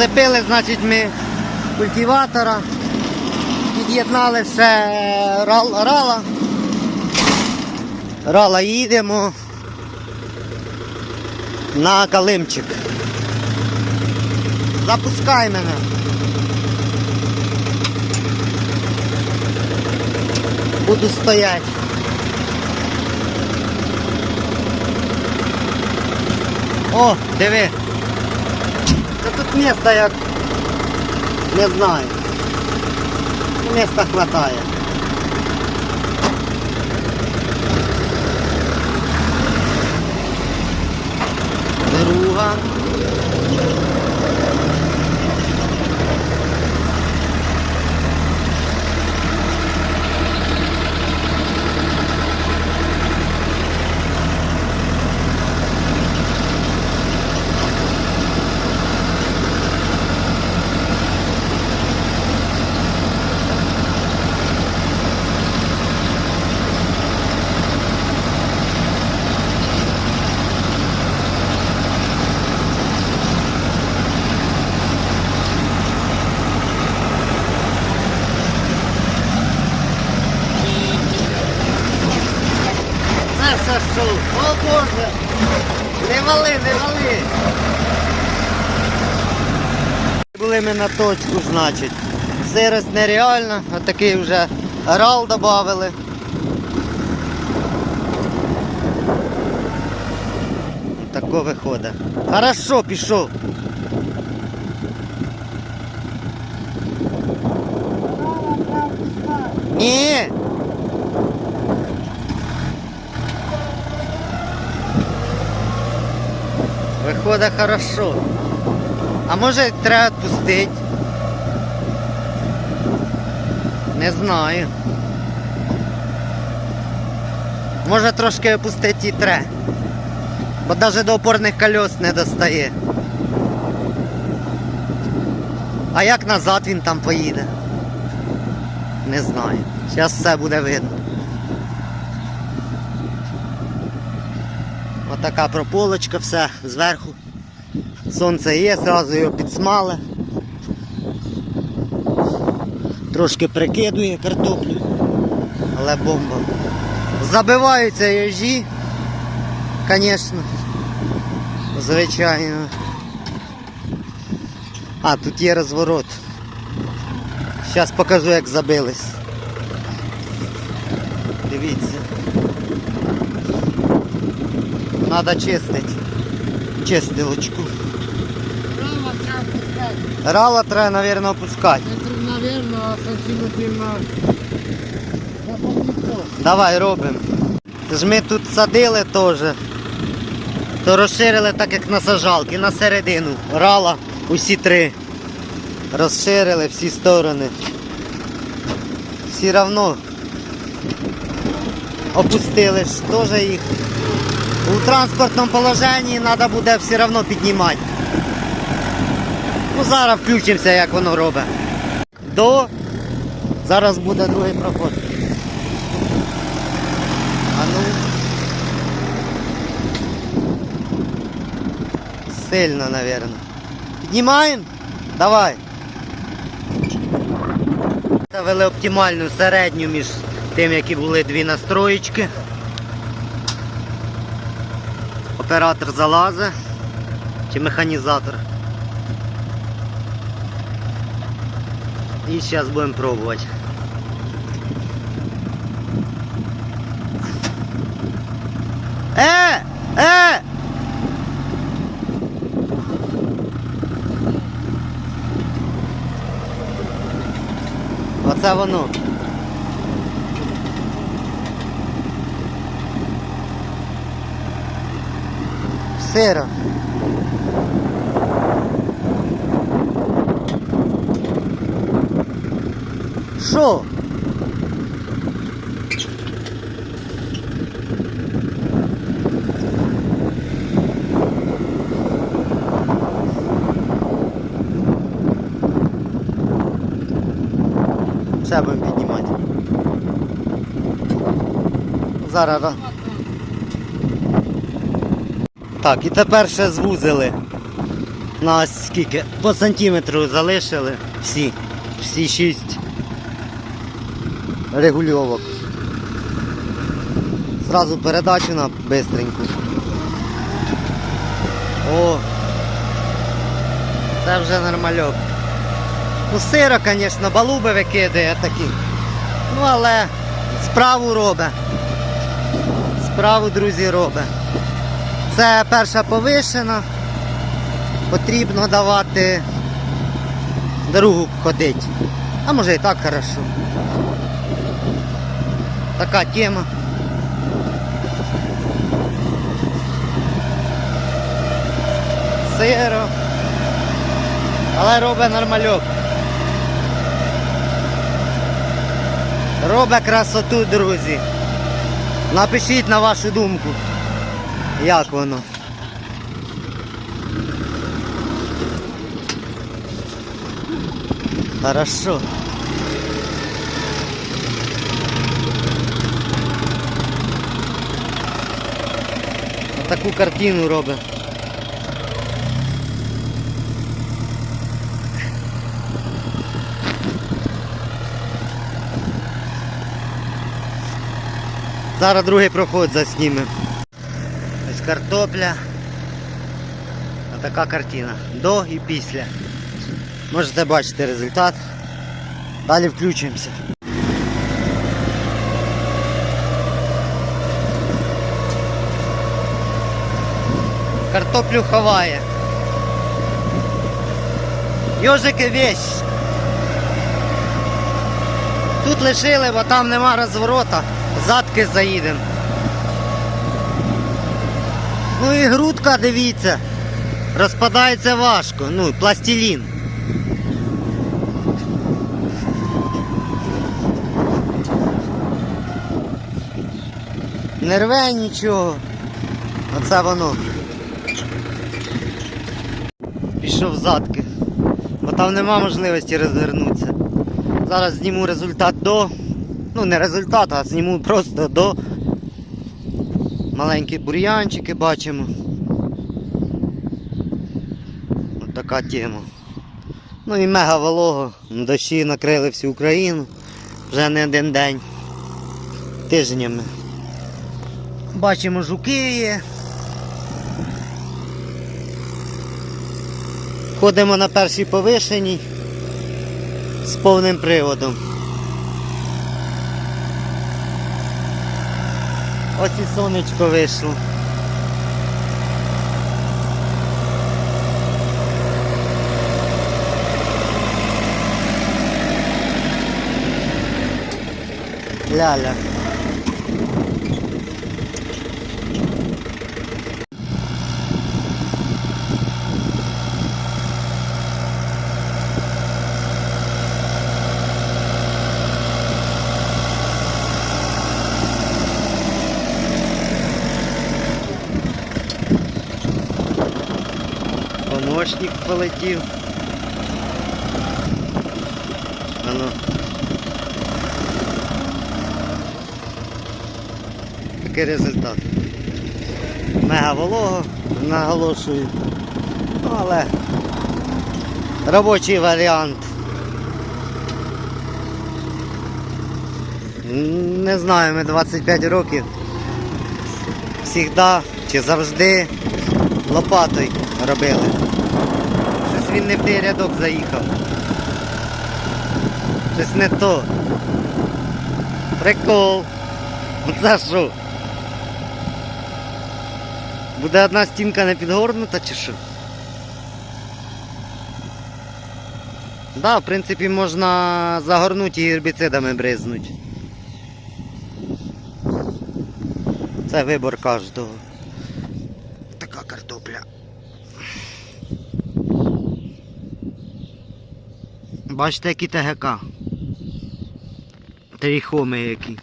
Зацепили, значить, ми культиватора, під'єднали ще рала. Рала їдемо на калимчик. Запускай мене. Буду стоять. О, диви. Та тут міста як не знаю. Міста хватає. Друга. Це все що? Боже! Не вали, не вали! Були ми на точку, значить. Сирость нереальна, отакий такий вже рал додали. Тако виходить. Хорошо, пішов. Ні. Виходить хорошо. А може треба відпустити? Не знаю. Може трошки опустити і треба. Бо навіть до опорних колес не достає. А як назад він там поїде? Не знаю. Зараз все буде видно. Отака прополочка, все зверху. Сонце є, зразу його підсмале. Трошки прикидує картоплю, але бомба. Забиваються їжі, звісно. Звичайно. А, тут є розворот. Зараз покажу, як забились. Дивіться. Надо чистити. Чистилочку. Рала треба, мабуть, опускати. Наверное, сантиметрів на... Давай робимо. Ж ми тут садили теж. То розширили так, як на сажалки, на середину. Рала усі три. Розширили всі сторони. Всі равно опустили ж теж їх. У транспортному положенні треба буде все одно піднімати. Ну зараз включимося, як воно робить. До. Зараз буде другий проход. А ну. Сильно, наверное. Піднімаємо? Давай. Ставили оптимальну середню між тим, які були дві настроєчки. Оператор залазить. Чи механізатор. І зараз будемо пробувати. Е! Е! Оце воно. Сиро. Що? Ще будемо піднімати. Зараз. Так, і тепер ще звузили. На скільки? По сантиметру залишили всі. Всі шість регульовок. Зразу передачу на бистреньку. О! Це вже нормальок. Ну сиро, звісно, балуби викидає такі. Ну але справу робить. Справу, друзі, робить. Це перша повишена. Потрібно давати другу ходить. А може і так хорошо. Така тема. Сиро. Але робить нормальок. Робить красоту, друзі. Напишіть на вашу думку, як воно. Хорошо. Таку картину робить. Зараз другий проход заснімемо. Ось картопля. А така картина. До і після. Можете бачити результат. Далі включимося. Картоплю ховає. Йожики вещь. Тут лишили, бо там нема розворота. Задки заїдемо. Ну і грудка, дивіться. Розпадається важко. Ну, пластилін. Не рве нічого. Оце воно. Пішов задки. Бо там нема можливості розвернутися. Зараз зніму результат до. Ну не результат, а зніму просто до. Маленькі бур'янчики бачимо. Ось така тема. Ну і мега волого. Дощі накрили всю Україну. Вже не один день. Тижнями. Бачимо жуки є. Ходимо на першій повишеній з повним приводом. Ось і сонечко вийшло. Ляля. Помощник полетів. Ано. Такий результат. Мега волого, наголошую. Ну, але робочий варіант. Не знаю, ми 25 років. Всігда чи завжди лопатою робили. Щось він не в той рядок заїхав. Щось не то. Прикол. Це що? Буде одна стінка не підгорнута чи що? Да, в принципі, можна загорнути і гербіцидами бризнуть. Це вибор кожного. Така картопля. Бачите, які ТГК. Тріхоми які.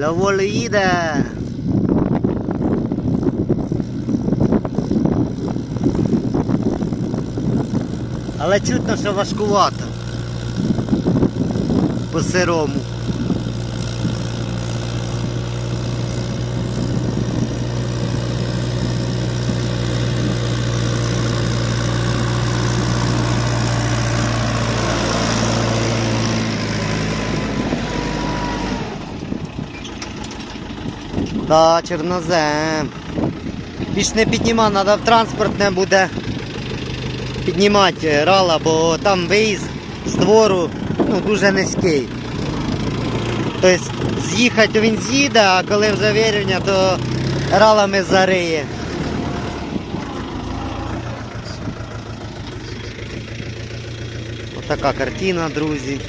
Ловолі їде. Але чутно, що важкувато. По сирому. Да, чорнозем. Більш не підніма, треба в транспортне буде піднімати рала, бо там виїзд з двору ну, дуже низький. Тобто з'їхати він з'їде, а коли вже вірення, то ралами зариє. Отака картина, друзі.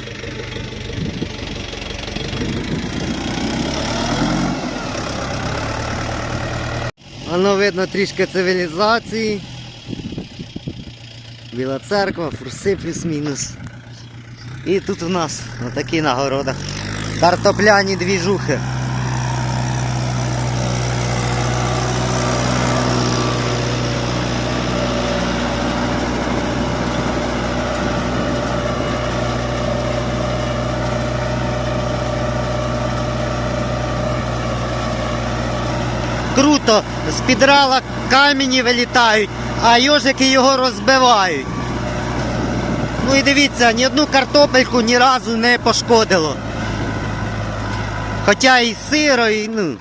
Воно видно трішки цивілізації. Біла церква, фурси плюс-мінус. І тут у нас отакі нагорода. Картопляні двіжухи. Круто, з підрала камені вилітають, а йожики його розбивають. Ну і дивіться, ні одну картопельку ні разу не пошкодило. Хоча і сиро, і ну.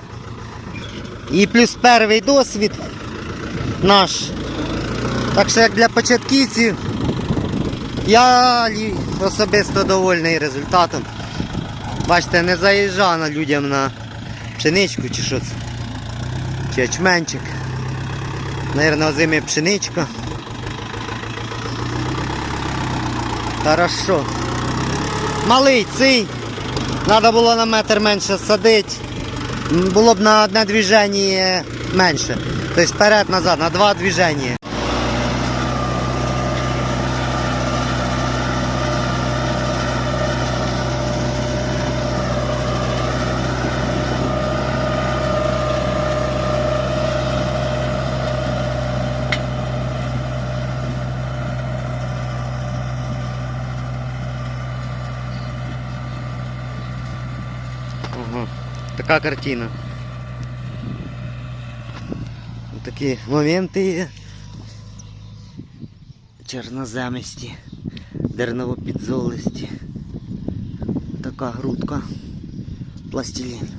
І плюс перший досвід наш. Так що як для початківців я особисто довольний результатом. Бачите, не заїжджано людям на пшеничку чи що це. Чи ячменчик. Наверное, озимі пшеничка. Хорошо. Малий цей. Треба було на метр менше садити. Було б на одне движення менше. Тобто вперед-назад, на два движення. Ага. Така картина. Такі моменти. Чорноземисті, дерново-підзолисті. Така грудка. Пластилін.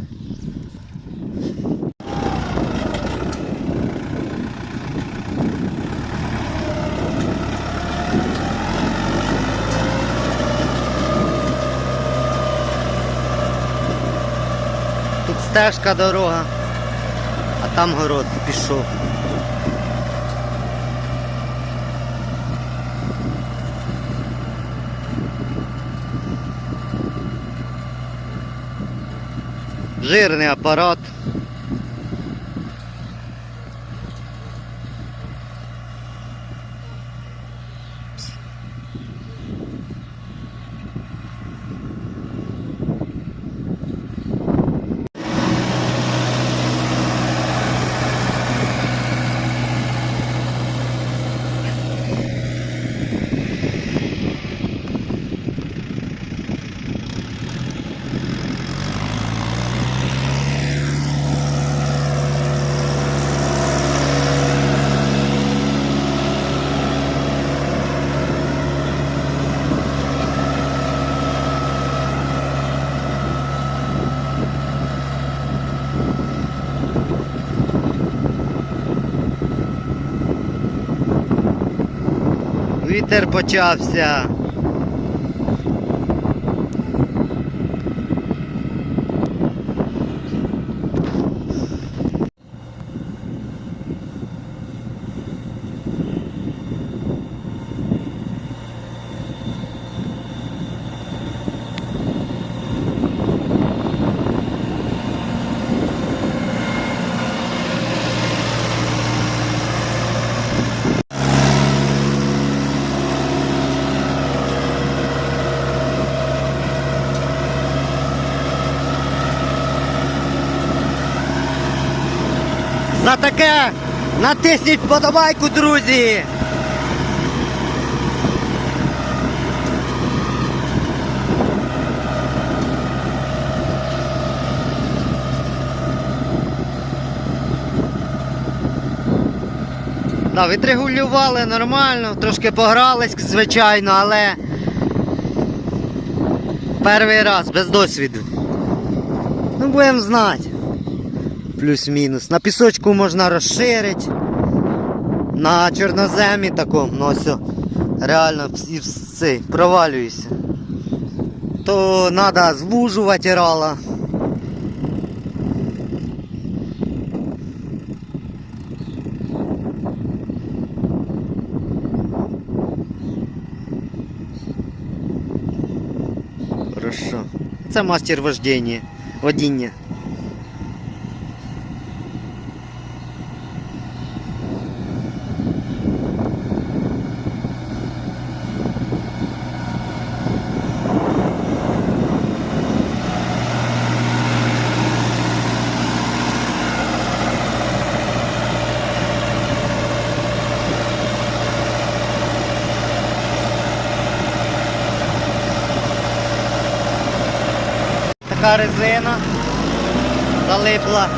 Тут стежка дорога, а там город пішов. Жирний апарат. Вітер почався. таке. Натисніть подобайку, друзі. Да, відрегулювали нормально, трошки погрались, звичайно, але перший раз без досвіду. Ну будемо знати. Плюс-мінус. На пісочку можна розширити. На чорноземі такому, ну ось, о, реально і все, провалюєшся. То треба звужувати рала. Хорошо. Це мастер вождення. Водіння. Така резина залипла.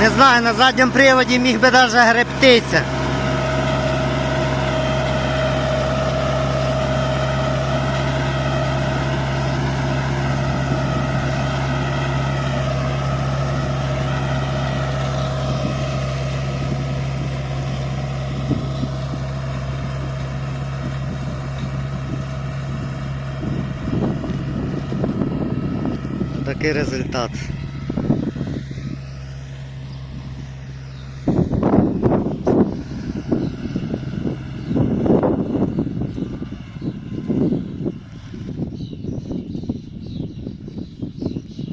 Не знаю, на задньому приводі міг би навіть гребтися. Такий результат.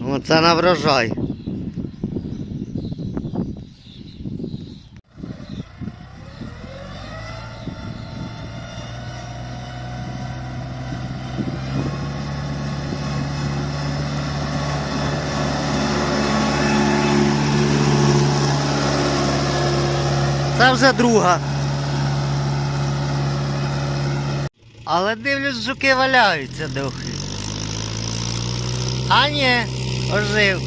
Оце на врожай. Це вже друга. Але дивлюсь, жуки валяються дохлі. А ні, ожив.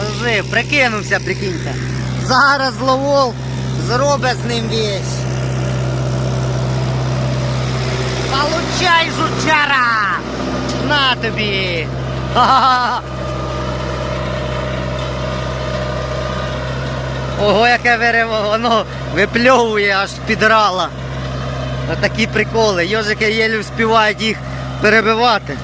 Ожив, прикинувся, прикиньте. Зараз ловол зробить з ним весь. Получай, жучара! На тобі! Ха-ха-ха! Ого, яке вириво, воно випльовує аж з-під рала. Такі приколи. Йожики єлі вспівають їх перебивати.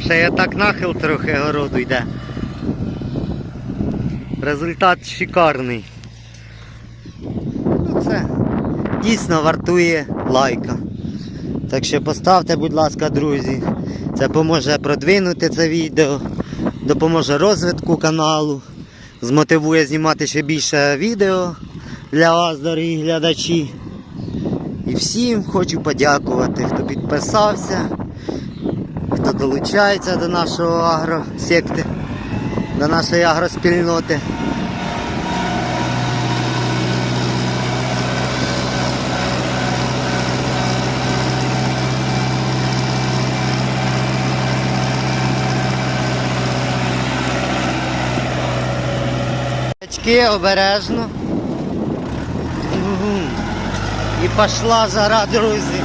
Ще я так нахил трохи городу йде. Результат шикарний. Ну це дійсно вартує лайка. Так що поставте, будь ласка, друзі. Це поможе продвинути це відео, допоможе розвитку каналу, змотивує знімати ще більше відео для вас, дорогі глядачі. І всім хочу подякувати, хто підписався, хто долучається до нашого агросекти, до нашої агроспільноти. Очки обережно. І пішла жара, друзі.